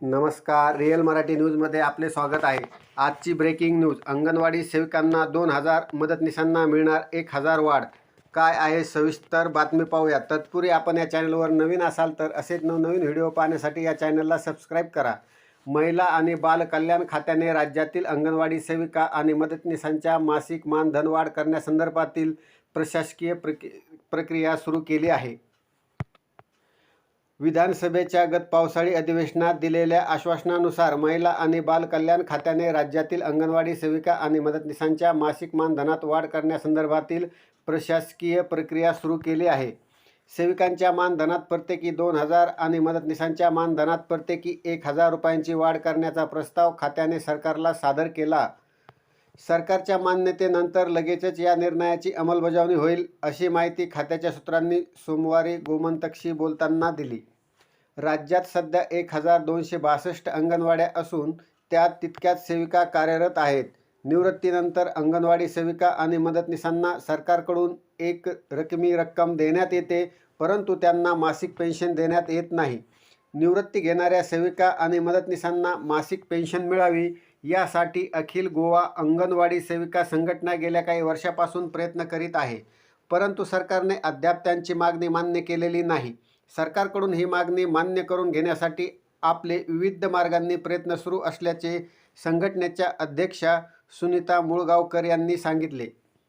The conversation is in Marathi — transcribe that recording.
नमस्कार. रिअल मराठी न्यूजमध्ये आपले स्वागत आहे. आजची ब्रेकिंग न्यूज अंगणवाडी सेविकांना दोन हजार मदतनीसांना मिळणार एक हजार वाढ. काय आहे सविस्तर बातमी पाहूया. तत्पूर्वी आपण या चॅनलवर नवीन असाल तर असेच नवनवीन व्हिडिओ पाहण्यासाठी या चॅनलला सबस्क्राईब करा. महिला आणि बालकल्याण खात्याने राज्यातील अंगणवाडी सेविका आणि मदतनीसांच्या मासिक मानधन वाढ करण्यासंदर्भातील प्रशासकीय प्रक्रि प्रक्रिया सुरू केली आहे. विधानसभेच्या गत पावसाळी अधिवेशनात दिलेल्या आश्वासनानुसार महिला आणि बालकल्याण खात्याने राज्यातील अंगणवाडी सेविका आणि मदतनीसांच्या मासिक मानधनात वाढ करण्यासंदर्भातील प्रशासकीय प्रक्रिया सुरू केली आहे. सेविकांच्या मानधनात प्रत्येकी दोन हजार आणि मदतनीसांच्या मानधनात प्रत्येकी एक हजार रुपयांची वाढ करण्याचा प्रस्ताव खात्याने सरकारला सादर केला. सरकारच्या मान्यतेनंतर लगेचच या निर्णयाची अंमलबजावणी होईल अशी माहिती खात्याच्या सूत्रांनी सोमवारी गोमंतकशी बोलताना दिली. राज्यात सध्या एक हजार दोनशे बासष्ट अंगणवाड्या असून त्यात तितक्याच सेविका कार्यरत आहेत. निवृत्तीनंतर अंगणवाडी सेविका आणि मदतनीसांना सरकारकडून एक रकमी रक्कम देण्यात येते परंतु त्यांना मासिक पेन्शन देण्यात येत नाही. निवृत्ती घेणाऱ्या सेविका आणि मदतनीसांना मासिक पेन्शन मिळावी यासाठी अखिल गोवा अंगणवाडी सेविका संघटना गेल्या काही वर्षापासून प्रयत्न करीत आहे. परंतु सरकारने अद्याप त्यांची मागणी मान्य केलेली नाही. सरकारकडून ही मागणी मान्य करून घेण्यासाठी आपले विविध मार्गांनी प्रयत्न सुरू असल्याचे संघटनेच्या अध्यक्षा सुनीता मुळगावकर यांनी सांगितले.